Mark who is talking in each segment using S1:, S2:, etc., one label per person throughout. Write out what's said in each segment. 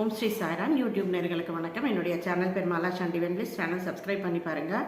S1: ஓம் Sri Sairam YouTube நேர்களுக்கு வணக்கம். என்னுடைய சேனல் பெருமாளா மாலா சாண்டி சேனல் சப்ஸ்கிரைப் பண்ணி பாருங்கள்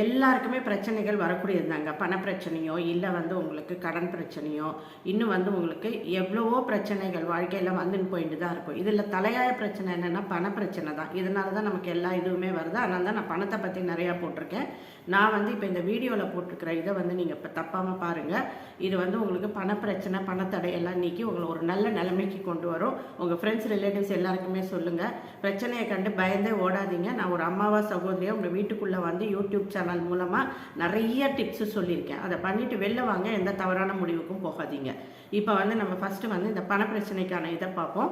S1: எல்லாருக்குமே பிரச்சனைகள் வரக்கூடியது தாங்க பண பிரச்சனையோ இல்லை வந்து உங்களுக்கு கடன் பிரச்சனையோ இன்னும் வந்து உங்களுக்கு எவ்வளவோ பிரச்சனைகள் வாழ்க்கையில் வந்துன்னு போயிட்டு தான் இருக்கும். இதில் தலையாய பிரச்சனை என்னென்னா பண பிரச்சனை தான். இதனால தான் நமக்கு எல்லா இதுவுமே வருது. அதனால தான் நான் பணத்தை பற்றி நிறையா போட்டிருக்கேன். நான் வந்து இப்போ இந்த வீடியோவில் போட்டிருக்கிற இதை வந்து நீங்கள் இப்போ தப்பாமல் பாருங்கள் இது வந்து உங்களுக்கு பண பிரச்சனை பணத்தடை எல்லாம் நீக்கி உங்களை ஒரு நல்ல நிலைமைக்கு கொண்டு வரும். உங்கள் ஃப்ரெண்ட்ஸ் ரிலேட்டிவ்ஸ் எல்லாருக்குமே சொல்லுங்கள் பிரச்சனையை கண்டு பயந்தே ஓடாதீங்க. நான் ஒரு அம்மாவா சகோதரியாக உங்கள் வீட்டுக்குள்ளே வந்து யூடியூப் சேனல் மூலமாக நிறைய டிப்ஸு சொல்லியிருக்கேன். அதை பண்ணிவிட்டு வெளில வாங்க எந்த தவறான முடிவுக்கும் போகாதீங்க. இப்போ வந்து நம்ம ஃபஸ்ட்டு வந்து இந்த பண பிரச்சனைக்கான இதை பார்ப்போம்.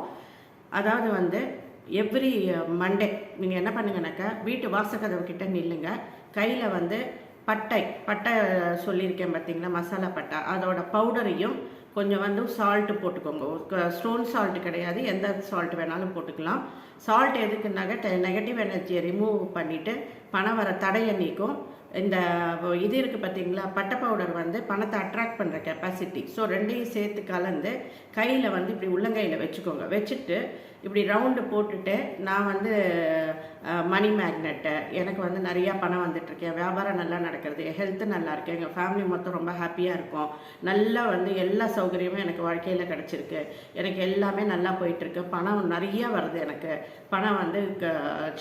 S1: அதாவது வந்து எவ்ரி மண்டே நீங்கள் என்ன பண்ணுங்கனாக்கா வீட்டு வாசக்கதவு கிட்ட நில்லுங்க. கையில் வந்து பட்டை பட்டை சொல்லியிருக்கேன் பார்த்தீங்களா மசாலா பட்டை. அதோட பவுடரையும் கொஞ்சம் வந்து சால்ட்டு போட்டுக்கோங்க. ஸ்டோன் சால்ட் கிடையாது எந்த சால்ட் வேணாலும் போட்டுக்கலாம். சால்ட் எதுக்குனாக்க நெகட்டிவ் எனர்ஜியை ரிமூவ் பண்ணிவிட்டு பணம் வர தடையை நீக்கும் இந்த இது இருக்குது பார்த்தீங்களா பட்டை பவுடர் வந்து பணத்தை அட்ராக்ட் பண்ணுற கெப்பாசிட்டி ஸோ ரெண்டையும் சேர்த்து கலந்து கையில் வந்து இப்படி உள்ளங்கையில் வச்சுக்கோங்க. வச்சுட்டு இப்படி ரவுண்டு போட்டுட்டு நான் வந்து மணி மேக்னெட்டு எனக்கு வந்து நிறையா பணம் வந்துட்டுருக்கேன் வியாபாரம் நல்லா நடக்கிறது. ஹெல்த்து நல்லா இருக்கு. எங்கள் ஃபேமிலி மொத்தம் ரொம்ப ஹாப்பியாக இருக்கும். நல்லா வந்து எல்லா சௌகரியமும் எனக்கு வாழ்க்கையில் கிடச்சிருக்கு. எனக்கு எல்லாமே நல்லா போயிட்டுருக்கு பணம் நிறைய வருது எனக்கு. பணம் வந்து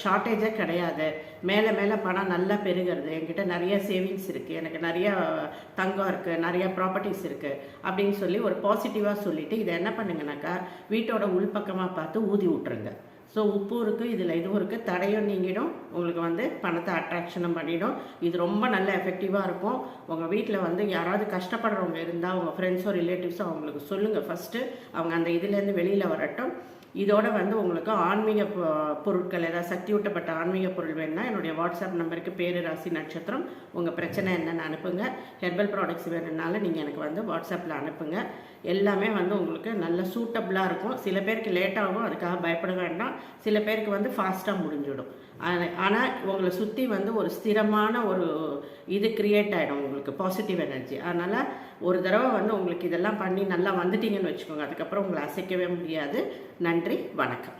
S1: ஷார்ட்டேஜே கிடையாது. மேலே மேலே பணம் நல்லா பெருகிறது என்கிட்ட நிறைய சேவிங்ஸ் இருக்குது எனக்கு நிறைய தங்கம் இருக்குது நிறைய ப்ராப்பர்ட்டிஸ் இருக்குது அப்படின்னு சொல்லி ஒரு பாசிட்டிவாக சொல்லிவிட்டு இதை என்ன பண்ணுங்கனாக்கா வீட்டோட உள்பக்கமாக பார்த்து ஊதி விட்ருங்க ஸோ உப்பு இருக்குது இதில் இதுவும் இருக்குது தடையும் நீங்கிடும் உங்களுக்கு வந்து பணத்தை அட்ராக்ஷனும் பண்ணிடும். இது ரொம்ப நல்ல எஃபெக்டிவாக இருக்கும். உங்கள் வீட்டில் வந்து யாராவது கஷ்டப்படுறவங்க இருந்தால் உங்கள் ஃப்ரெண்ட்ஸோ ரிலேட்டிவ்ஸோ அவங்களுக்கு சொல்லுங்கள் ஃபஸ்ட்டு அவங்க அந்த இதுலேருந்து வெளியில் வரட்டும். இதோட வந்து உங்களுக்கு ஆன்மீக பொருட்கள் ஏதாவது சக்தி ஊட்டப்பட்ட ஆன்மீக பொருள் வேணும்னா என்னுடைய வாட்ஸ்அப் நம்பருக்கு பேரு ராசி நட்சத்திரம். உங்கள் பிரச்சனை என்னென்னு அனுப்புங்க. ஹெர்பல் ப்ராடக்ட்ஸ் வேணும்னாலும் நீங்கள் எனக்கு வந்து வாட்ஸ்அப்பில் அனுப்புங்க. எல்லாமே வந்து உங்களுக்கு நல்ல சூட்டபிளாக இருக்கும். சில பேருக்கு லேட்டாகும் அதுக்காக பயப்பட வேண்டாம். சில பேருக்கு வந்து ஃபாஸ்ட்டாக முடிஞ்சிடும். ஆனால் உங்களை சுற்றி வந்து ஒரு ஸ்திரமான ஒரு இது க்ரியேட் ஆகிடும் உங்களுக்கு பாசிட்டிவ் எனர்ஜி அதனால் ஒரு தடவை வந்து உங்களுக்கு இதெல்லாம் பண்ணி நல்லா வந்துட்டீங்கன்னு வச்சுக்கோங்க. அதுக்கப்புறம் உங்களை அசைக்கவே முடியாது. நன்றி வணக்கம்.